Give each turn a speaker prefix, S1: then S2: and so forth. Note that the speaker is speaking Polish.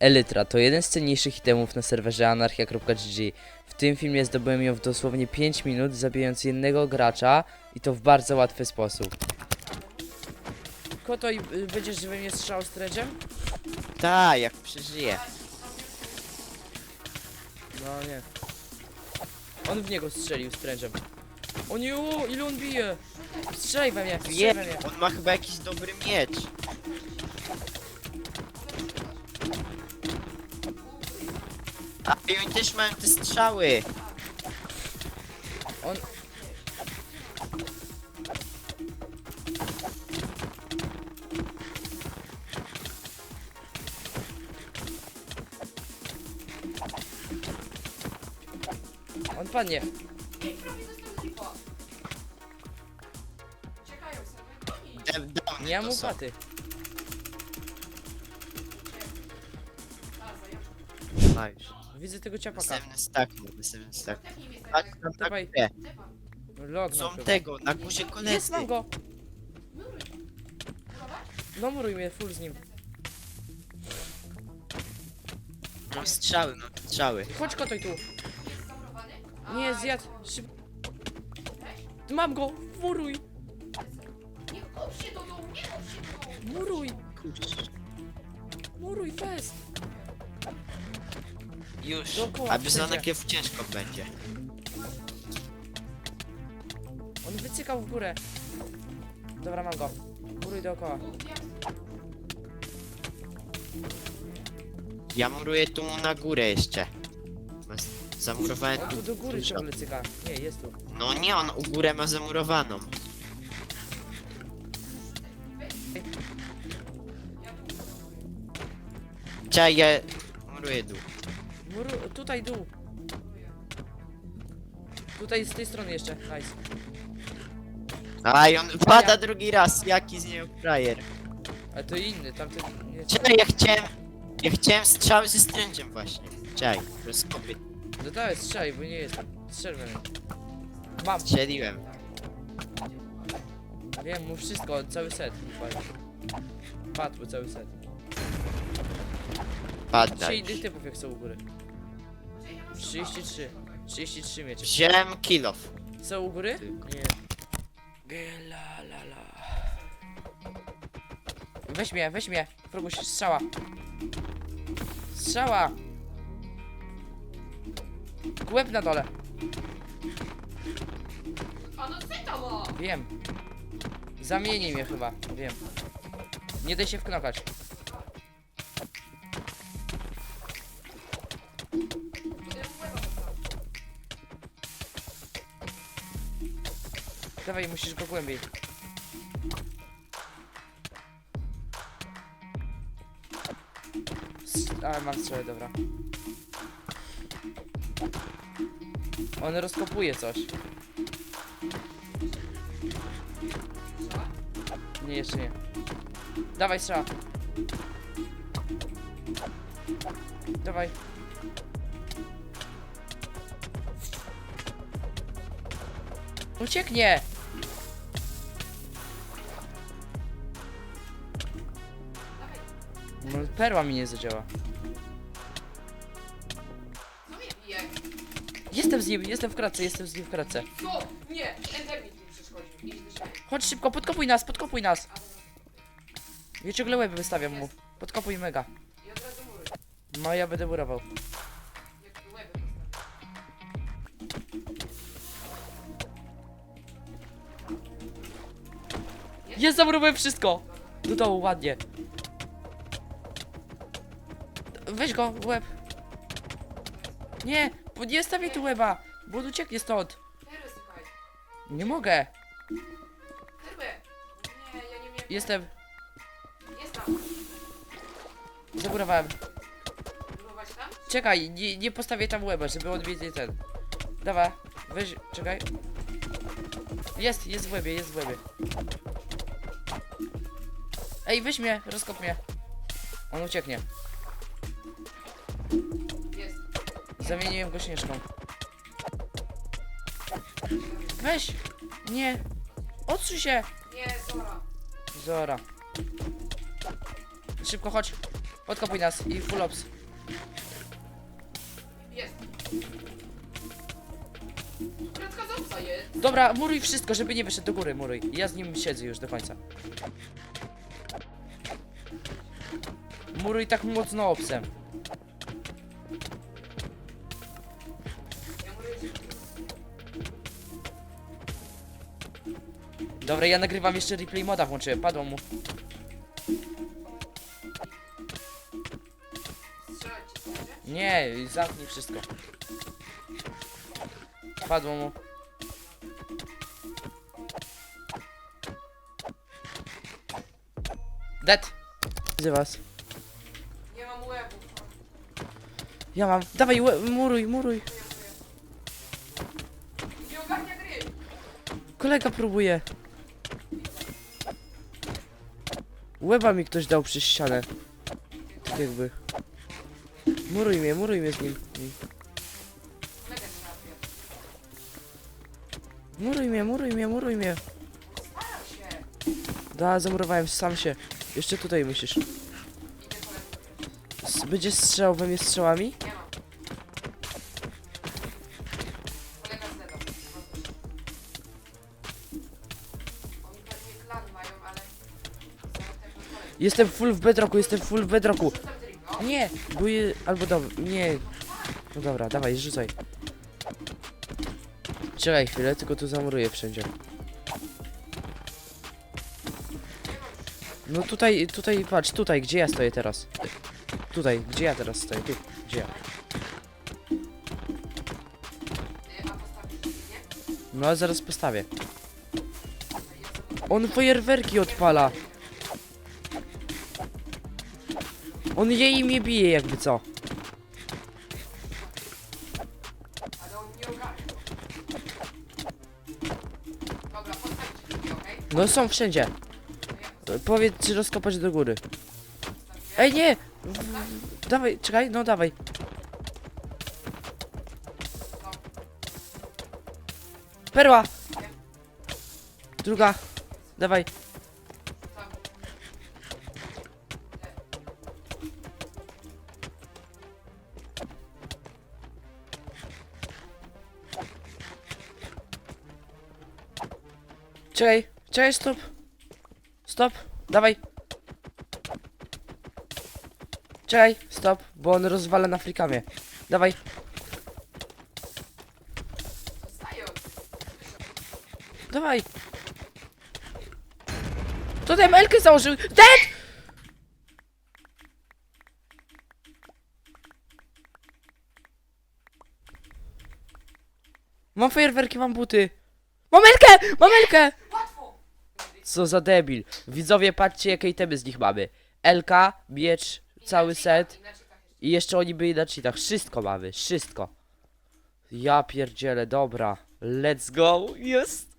S1: Elytra to jeden z cenniejszych itemów na serwerze anarchia.gg. W tym filmie zdobyłem ją w dosłownie 5 minut, zabijając jednego gracza i to w bardzo łatwy sposób. Koto, i y, będziesz we mnie strzał z tredziem?
S2: Tak, jak przeżyje.
S1: No nie. On w niego strzelił z trężem. O nie, o, ile on bije! Strzelaj we mnie, strzelaj we mnie.
S2: on ma chyba jakiś dobry miecz. A i oni też mają te strzały.
S1: On... On padnie.
S2: Dem- downy
S1: Nie mam
S2: to są.
S1: Widzę tego ciapaka.
S2: Następny stack, no, następny stack. Tak, tam tak,
S1: Dawaj.
S2: nie.
S1: Na
S2: Są
S1: chyba.
S2: tego, na górze
S1: Jest,
S2: koledzy.
S1: mam go! No muruj mnie, full z nim.
S2: Mam strzały, mam strzały.
S1: Chodź kotoś tu. Nie, zjadł. Szyb... Mam go! Muruj! Muruj!
S2: Kurczę.
S1: Muruj fest!
S2: Już.
S1: Dookoła
S2: A bez anakiew ciężko będzie.
S1: On wycykał w górę. Dobra, mam go. Muruj dookoła.
S2: Ja muruję tu na górę jeszcze. Zamurowałem
S1: On
S2: tu
S1: do góry
S2: dużo.
S1: ciągle cyka. Nie, jest tu.
S2: No nie, on u górę ma zamurowaną. Czekaj, ja muruję dół.
S1: Muru... Tutaj dół. Tutaj z tej strony jeszcze. Nice.
S2: Aj, on pada drugi raz, jaki z niego frajer.
S1: Ale to inny, tamten... Nie...
S2: Czekaj, ja chciałem... Ja chciałem strzały ze stręczem właśnie. Czekaj, rozkopię.
S1: No dawaj, strzelaj, bo nie jestem. Strzel we mnie. Mam.
S2: Strzeliłem.
S1: Wiem, mu wszystko, cały set. Padł. Padł cały set. Trzy
S2: Padaj.
S1: innych typów jak są u góry. 33. 33 miecze.
S2: Wziąłem kill off.
S1: Są u góry? Nie. Gela la la. Weź mnie, weź mnie. Próbuj się strzała. Strzała. Głęb na dole.
S3: A no co to ma?
S1: Wiem. Zamieni mnie chyba. Wiem. Nie daj się wknokać. Dawaj, musisz go głębiej. S- A, mam strzałę, dobra. On rozkopuje coś. Nie, jeszcze nie. Dawaj strzała. Dawaj. Ucieknie! No, perła mi nie zadziała.
S3: Co mnie bije?
S1: Jestem z nim, jestem w kratce, jestem z nim w kratce.
S3: Co? Nie, Endermit mi przeszkodził. Idź do siebie.
S1: Chodź szybko, podkopuj nas, podkopuj nas! Ja ciągle łeby wystawiam mu. Podkopuj mega.
S3: I od razu mury.
S1: No ja będę murował.
S3: Jak tu łeby postawię.
S1: Jest, zamurowałem wszystko! Do dołu, ładnie. Weź go, w łeb. Nie, nie stawiaj tu łeba, bo on ucieknie stąd.
S3: Słuchaj.
S1: Nie mogę.
S3: Nie, ja nie miałem.
S1: Jestem,
S3: Jest tam.
S1: Czekaj, nie, nie postawię tam łeba, żeby on wiedział ten. Dawaj, weź, czekaj. Jest, jest w łebie, jest w łebie. Ej, weź mnie, rozkop mnie. On ucieknie.
S3: Jest.
S1: Zamieniłem go śnieżką. Weź! Nie! Odsuń się!
S3: Nie, Zora.
S1: Zora. Szybko chodź. Podkopuj nas i full ops.
S3: Jest. Kratka jest.
S1: Dobra, muruj wszystko, żeby nie wyszedł do góry, muruj. Ja z nim siedzę już do końca. Muruj tak mocno obsem. Dobra, ja nagrywam jeszcze replay moda włączyłem, padło mu. Nie, zamknij wszystko. Padło mu. Dead. Widzę was.
S3: Nie mam łebu.
S1: Ja mam. Dawaj, łe- muruj, muruj.
S3: Nie ogarnia gry.
S1: Kolega próbuje. Łeba mi ktoś dał przez ścianę. Tak jakby. Muruj mnie, muruj mnie z nim. Muruj mnie, muruj mnie, muruj mnie. Da, zamurowałem sam się. Jeszcze tutaj musisz. S- Będzie strzał we mnie strzałami? Jestem full w bedrocku, jestem full w
S3: dribla.
S1: Nie, bo je... albo dobra, nie. No dobra, dawaj, rzucaj. Czekaj chwilę, tylko tu zamuruję wszędzie. No tutaj, tutaj, patrz, tutaj, gdzie ja stoję teraz? Tutaj, gdzie ja teraz stoję? Tu, gdzie ja? No, zaraz postawię. On fajerwerki odpala. On je i mnie bije, jakby co. No są wszędzie. Powiedz, czy rozkopać do góry. Ej, nie! Dawaj, czekaj, no dawaj. Perła! Druga. Dawaj. Czekaj, czekaj, stop. Stop, dawaj. Czekaj, stop, bo on rozwala na flikamie. Dawaj. Dawaj! To ten Elkę założył! Dead! Mam fajerwerki, mam buty! Mam Elkę! Mam Elkę! Co za debil. Widzowie, patrzcie jakie itemy z nich mamy. Elka, miecz, cały set. I jeszcze oni byli na cheatach. Wszystko mamy, wszystko. Ja pierdzielę, dobra. Let's go. Jest.